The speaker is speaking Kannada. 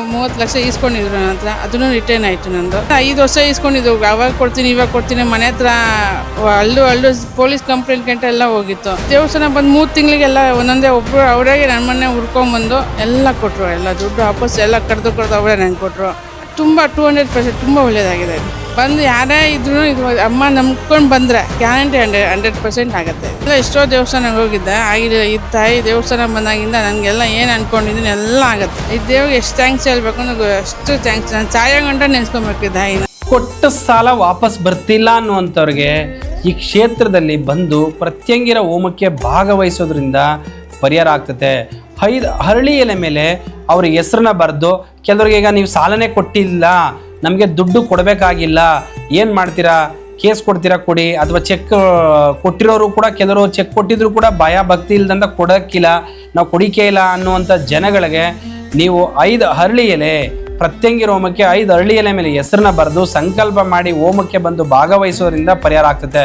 ಮೂವತ್ತು ಲಕ್ಷ ಈಸ್ಕೊಂಡಿದ್ರು ನನ್ನ ಹತ್ರ. ಅದನ್ನು ರಿಟರ್ನ್ ಆಯಿತು ನಂದು. ಐದು ವರ್ಷ ಈಸ್ಕೊಂಡಿದ್ದು. ಅವಾಗ ಕೊಡ್ತೀನಿ, ಇವಾಗ ಕೊಡ್ತೀನಿ. ಮನೆ ಹತ್ರ ಅಲ್ಲೂ ಅಲ್ಲೂ ಪೊಲೀಸ್ ಕಂಪ್ಲೇಂಟ್ ಗಂಟೆ ಎಲ್ಲ ಹೋಗಿತ್ತು. ದೇವಸ್ಥಾನ ಬಂದು ಮೂರು ತಿಂಗಳಿಗೆಲ್ಲ ಒಂದೊಂದೇ ಒಬ್ಬರು ಅವರಾಗೆ ನನ್ನ ಮನೆ ಹುಡ್ಕೊಂಬಂದು ಎಲ್ಲ ಕೊಟ್ಟರು ಎಲ್ಲ ದುಡ್ಡು ವಾಪಸ್ ಎಲ್ಲ ಕಡ್ದು ಕಡ್ದು ಅವರೇ ನಂಗೆ ಕೊಟ್ಟರು ತುಂಬ ಟೂ ಹಂಡ್ರೆಡ್ ಪರ್ಸೆಂಟ್ ತುಂಬ ಒಳ್ಳೆಯದಾಗಿದೆ ಇದು ಬಂದು ಯಾರೇ ಇದ್ರೂ ಇದು ಅಮ್ಮ ನಂಬ್ಕೊಂಡು ಬಂದರೆ ಗ್ಯಾರಂಟಿ ಹಂಡ್ರೆಡ್ ಹಂಡ್ರೆಡ್ ಪರ್ಸೆಂಟ್ ಆಗುತ್ತೆ. ಎಲ್ಲ ಎಷ್ಟೋ ದೇವಸ್ಥಾನಕ್ಕೆ ಹೋಗಿದ್ದೆ, ಆಗಿದೆ, ಈ ತಾಯಿ ದೇವಸ್ಥಾನ ಬಂದಾಗಿಂದ ನನಗೆಲ್ಲ ಏನು ಅಂದ್ಕೊಂಡಿದ್ದೀನಿ ಎಲ್ಲ ಆಗುತ್ತೆ. ಈ ದೇವ್ರಿಗೆ ಎಷ್ಟು ಥ್ಯಾಂಕ್ಸ್ ಹೇಳ್ಬೇಕು ಅನ್ನೋದು ಅಷ್ಟು ಥ್ಯಾಂಕ್ಸ್ ನಾನು ಸಾಯಂಗಂಟ ನೆನೆಸ್ಕೊಬೇಕು ಈ ತಾಯಿನ. ಕೊಟ್ಟ ಸಾಲ ವಾಪಸ್ ಬರ್ತಿಲ್ಲ ಅನ್ನುವಂಥವ್ರಿಗೆ ಈ ಕ್ಷೇತ್ರದಲ್ಲಿ ಬಂದು ಪ್ರತ್ಯಂಗಿರ ಹೋಮಕ್ಕೆ ಭಾಗವಹಿಸೋದ್ರಿಂದ ಪರಿಹಾರ ಆಗ್ತದೆ ಐದು ಹರಳಿ ಎಲೆ ಮೇಲೆ ಅವ್ರಿಗೆ ಹೆಸರನ್ನ ಬರೆದು ಕೆಲವ್ರಿಗೆ ಈಗ ನೀವು ಸಾಲನೇ ಕೊಟ್ಟಿಲ್ಲ, ನಮಗೆ ದುಡ್ಡು ಕೊಡಬೇಕಾಗಿಲ್ಲ, ಏನು ಮಾಡ್ತೀರಾ? ಕೇಸ್ ಕೊಡ್ತೀರಾ ಕೊಡಿ, ಅಥವಾ ಚೆಕ್ ಕೊಟ್ಟಿರೋರು ಕೂಡ ಕೆಲವರು ಚೆಕ್ ಕೊಟ್ಟಿದ್ರು ಕೂಡ ಭಯ ಭಕ್ತಿ ಇಲ್ಲದಂತ ಕೊಡೋಕ್ಕಿಲ್ಲ, ನಾವು ಕೊಡಿಕೆ ಇಲ್ಲ ಅನ್ನುವಂಥ ಜನಗಳಿಗೆ ನೀವು ಐದು ಹರಳಿ ಎಲೆ, ಪ್ರತ್ಯಂಗಿ ಹೋಮಕ್ಕೆ ಐದು ಹರಳಿ ಎಲೆ ಮೇಲೆ ಹೆಸರನ್ನ ಬರೆದು ಸಂಕಲ್ಪ ಮಾಡಿ ಹೋಮಕ್ಕೆ ಬಂದು ಭಾಗವಹಿಸೋದ್ರಿಂದ ಪರಿಹಾರ ಆಗ್ತದೆ.